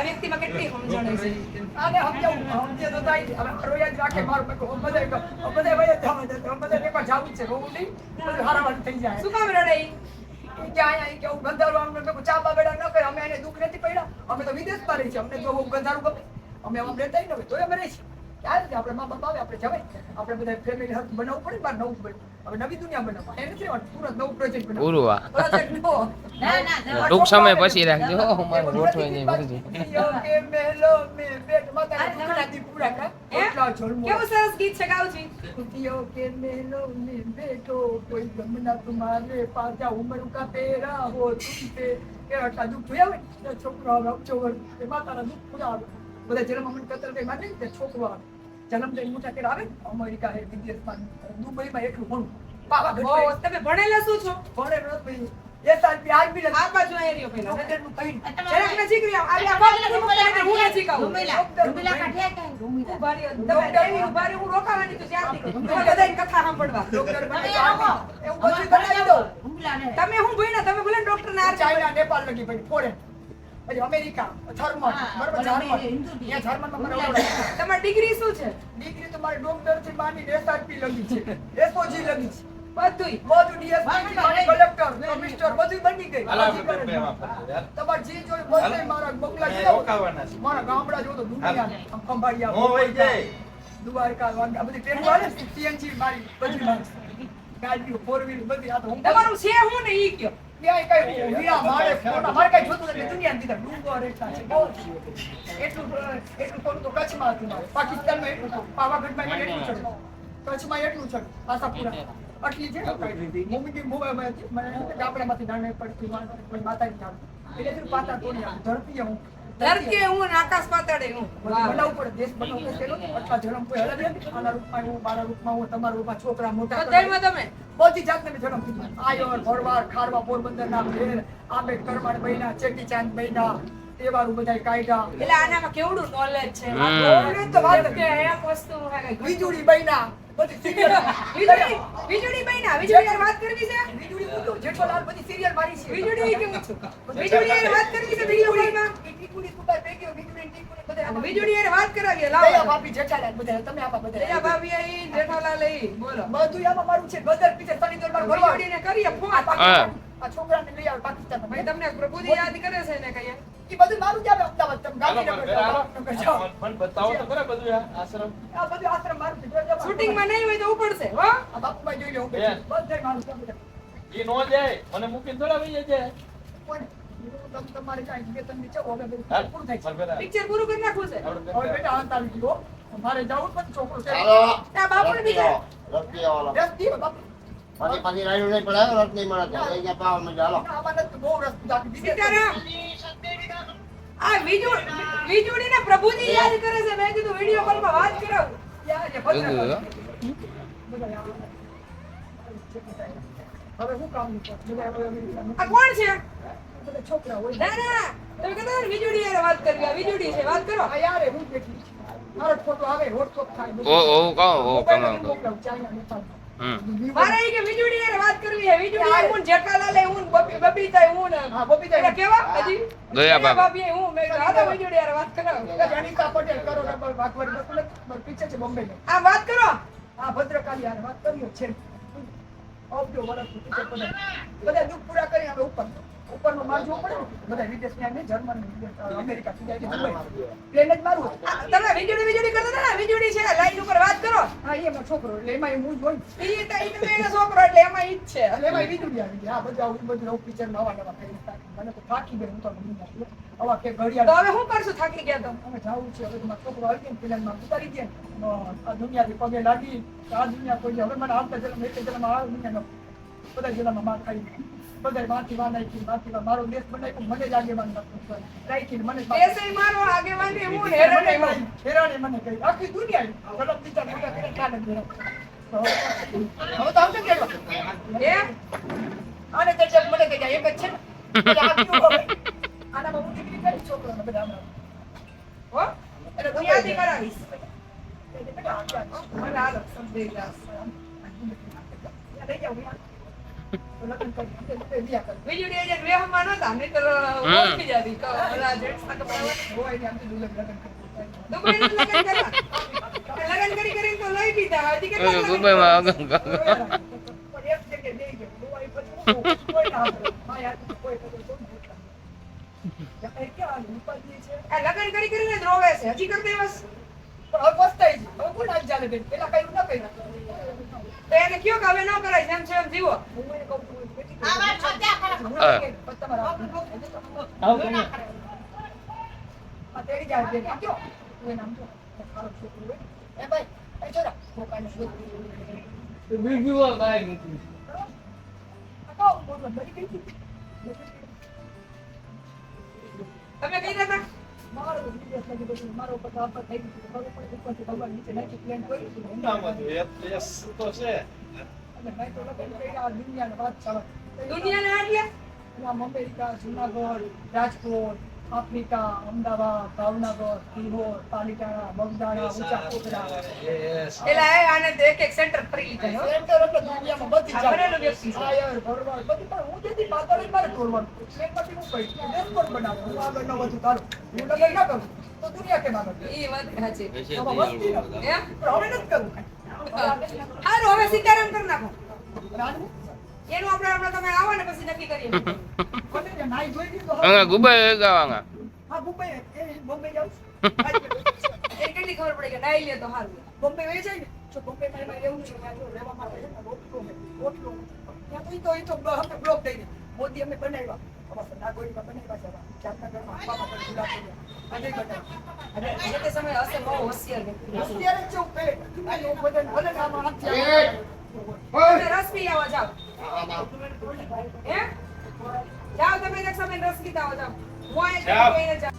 આ વ્યક્તિમાં કેટલી સમજણ છે આને સમજાવું? સમજે તો થાય. હવે રોયા જ રાખે મારું પગ બધે બધે વયે જવા દે બધે પેપર જાવું છે રોવું નહીં બધું હારાવાળી થઈ જાય. શું કામ રડાઈ કે અહીંયા કે હું ગંધારું અમને મેં ચા ન કરે. અમે એને દુઃખ નથી પડ્યા. અમે તો વિદેશમાં રહી છે અમને જો હું ગંધારું ગમે. અમે આમ રહેતા ન હોય તોય અમે રહી છીએ ત્યારે જ આપણે મા બાપ આવે આપણે જવાય. આપણે બધા ફેમિલી હક બનાવવું પડે બાર નવું પડે. હવે નવી દુનિયા બનાવવા. એને નથી તુરંત નવું પ્રોજેક્ટ બનાવો પૂરવા ટૂંક સમય પછી રાખજો. મારે ગોઠવાઈ જાય ભરજી કે મહેલો મે બેટ. માતા ટુકડા દી પૂરા કા એટલો ઝોલમો કેવું સરસ ગીત છે ગાવજી? કુતિયો કે મહેલો મે બેટો કોઈ ગમના તુમારે. પાછા ઉમર કા પેરા હો તુમ પે કે હટા દુખ જોયા હોય? છોકરો હવે ચોવર એ માતાના દુખ પૂરા આવે. બધા જન્મ કતર કઈ માટે તે છોકરો આવે જન્મ જઈને મોટા કરે આવે અમેરિકા હે વિદેશમાં દુબઈમાં એટલું ભણું પાવાગઢ તમે ભણેલા શું છો? ભણે નથી આજ બી આ બાજુ અહીં રહ્યો પેલા ડોક્ટરનું કઈ જરાક નજીક રહ્યો આ આ બાજુ હું નજીક આવું રૂમીલા રૂમીલા કાઢ્યા કે રૂમીલા. ઉભારી ડોક્ટર તમે એવી હું રોકાવાની છું ત્યારથી. તમે બધાની કથા સાંભળવા. ડોક્ટર મને આવો. એવું બધું બતાવી દો. તમે હું ભણ્યા તમે ભલે ડોક્ટર ના ચાઇના નેપાળ લગી પડી ફોરેન. પછી અમેરિકા જર્મન હા, જર્મન. બે હિન્દુ બી. ત્યાં જર્મનમાં મને તમારી ડિગ્રી શું છે? ડિગ્રી તો મારી ડોક્ટરથી માંડી એસઆરપી લગી છે. એસઓજી લગી છે. બધુંય. બધું ડીએસપી કલેક્ટર કમિશનર બધું બની ગઈ હાલા બધી આપણે કરે. બે માં ફરતું યાર. તમારે જે જોઈ બધે મારા બંગલા અહીંયા છે. મારા ગામડા જો તો દુનિયા ખંભાળિયા હું જાય. દ્વારકા વાંકા બધી ટ્રેન વાળે સીએનજી મારી બધી ગાડીઓ ફોર વ્હીલ બધી. આ તો તમારું છે હું ને ઈ કયો? ક્યાંય કઈ વીણા મારે ફોટા મારે છે. કચ્છમાં એટલું હતું પાવાગઢમાં મને આટલી છે મમ્મી મુંબઈમાં હતી મને ગામડામાંથી નાને પડતી તોડી આમ હું ધરતીએ હું અને આકાશ પાતાળે હું. બનાવવું પડે દેશ બનાવવો પેલો આટલા જન્મ કોઈ નથી આના રૂપમાં હું મારા રૂપમાં હું તમારા રૂપમાં છોકરા મોટા કરે. તમે. બધી જાતને મેં જન્મ કીધું. આયર ભરવાડ ખારવા પોરબંદરના ભેર આંબેડકર બૈના ચેટીચાંદ બૈના તહેવારો બધાય કાયદા એટલે આનામાં કેવડું નોલેજ છે. તો વાત કે એક વસ્તુ હે વીજળી બધી વીજળી બહેના વીજળી વાત કરવી છે? વીજળી કૂદો, બધી serial મારી છે. વીજળી કેવું વીજળી હારે વાત કરવી છે? વીડિયો કોલમાં ઈ ટીકુડી કુંભાર ભેગી, વીજળી ને ટીકુડી બધે આમાં. વીજળી હારે વાત કરાવીએ દયા ભાભી, જેઠાલાલ બધા, તમે આમાં બધા. દયા ભાભી આઈ જેઠાલાલ આઈ બોલો બધું આમાં મારું છે ગદર પીછે શનિ દરબાર ભરવા. વીજળીને કરીએ ફોન આ છોકરાને લઈ આવે પાકિસ્તાનમાં. ભાઈ તમને પ્રભુજી યાદ કરે છે ને કહીએ ઈ બધું મારું જ આવે અમદાવાદ. તમે ગાંધીનગર પણ જાઓ, હાલો. ભાવનગર જાઓ. મને બતાવો તો ખરા બધું આ આશ્રમ આ બધું આશ્રમ મારું છે. જોજો બાપુ. શૂટિંગમાં નહીં હોય તો ઉપડશે હો આ બાપુભાઈ જોઈ લો. બધાય મારું બધા. નો જાય મને મૂકીને થોડા જાય. તમ- તમારે કાંઈ બે ત્રણ નીચે હોવે, બધું હાલ, પૂરું થાય છે. ચાલ બેટા. પિક્ચર પૂરું કરી નાખવું છે. હવે બેટા અંત આવી ગયો. મારે જવું જ છોકરો છે. હાલો આ બાપુને બીજા બાપુ. પછી નહીં પડાયો નહીં મળે ગયા પાવા મજા હાલો. આમાં બહુ પ્રભુજી યાદ કરે છે. મેં કીધું વીડિયો કોલમાં વાત કરો. હવે શું કામ. આ કોણ છે? બધા છોકરા હોય. ના ના. તમે કહેતા વીજળી યાર વાત કરવી આ વીજળી છે વાત કરો. આ યાર હું બેઠી મારો ફોટો આવે વોટ્સઅપ થાય ઓ ઓ કહો ઓ મોબાઈલ કમાવ નથી મોકલાવું, ચાઇના, નેપાળમાં. મારે ઈ કે વીજળી યાર વાત કરવી છે. વીજળી યાર. હું જેઠાલાલ હું બબીતા હું હા, બબીતા એટલે કેવા? હજી? દયા બાબા. હું મેં હાલો વીજળી યાર વાત કરાવો. એટલે પટેલ કરો ને પીછે છે. આ વાત કરો. આ ભદ્રકાળી હારે વાત કરીએ છે. પીછે બધા બધા દુઃખ પૂરા કરી હવે ઉપર ઉપરનો માલ જોવો પડે ને. બધા વિદેશની આને જર્મન અમેરિકા સુધી આવી દુબઈ. પ્લેન જ મારું તમે વીજળી વીજળી કરતા ને? વીજળી છે લાઈન ઉપર વાત કરો. હા એ એમાં છોકરો એટલે એમાં એ હું જ હોય એ તો એ તો એનો છોકરો એટલે એમાં ઈ જ છે. એટલે એમાં વીજળી આવી ગઈ. આ બધા આવું બધું નવું પિક્ચર નવા નવા કરી મને તો થાકી ગયો હું તો ગયો. આવા કે તો હવે શું કરશું? થાકી ગયા તો? અમે જાવું છે. હવે તમારો છોકરો આવી ગયો પ્લેનમાં ઉતારી દે. આ દુનિયાથી પગે લાગી. આ દુનિયા કોઈ હવે મને આવતા જન્મ એક જન્મ આ દુનિયાનો. બધા જન્મમાં માર ખાઈ બધા માથી વા નાખી મારો દેશ બનાવ્યો મને જ આગેવાન રાખીને મને દેશે મારો આગેવાની હું હેરાને હેરાને મને કહી આખી દુનિયા ગલત બીજા મોટા કરીને કાને જ મેળવ. તો હવે તો આવશે કેવા હે? આને તે જેમ મને કહી એક જ છે ને એટલે આ બીજું હવે. આનામાં હું દીકરી કરી છોકરાને બધા હો? એટલે કરાવીશ આ. લઈ તો લગ્ન કરી કરીને બેસી કોઈ કોઈ કોઈ રોવે છે. હજી કરી દેવાસ? પણ હવે પસ્તાઈ. હવે કોણ હાથ ચાલે? પેલા કઈ ન કર્યું. તો એને કયો કે હવે ન કરાય, જેમ છે એમ જીવો. આ કાંઈ? દેતા? America, Junagadh, Rajkot, Africa, Ahmedabad, Bhavnagar, Sihor, Palitana, Bagdana, Ucha Kotda. Yes. એ આને એક એક સેન્ટર ફરી લીધા એટલે દુનિયામાં બધી ચાલે. વ્યક્તિ છે. શાયર, ભરવાડ, બધી. પણ હું જેથી પાતાળ મારે તોડવાનું. પ્લેનમાંથી હું કહીશ, હું દેશકોટ બનાવું. હું આગળ ન વધું તારું. હું લગ્ન ના કરું. તો દુનિયા કેમ આગળ વાત સાચી. પણ હવે નથી કરવું હારું, હવે સીતારામ કરી નાખો. રાનુ, એનું આપણે આપણે તમે આવો ને પછી નક્કી કરીએ. કોને નાઈ જોઈ હવે? અંગા ગાવાંગા હા, એ બોમ્બે જાઉં એ કેટલી ખબર પડે કે નાઈ લે તો હારું. બોમ્બે વેચાય જાય ને? જો રહેવું છે ત્યાં જો છે ત્યાં તો તો તો અમે બ્લોક મોદી અમે બનાવ્યા. આવા. રસ આવો જાઓ. જાઓ તમે રસ પીતા આવો જાઓ. હું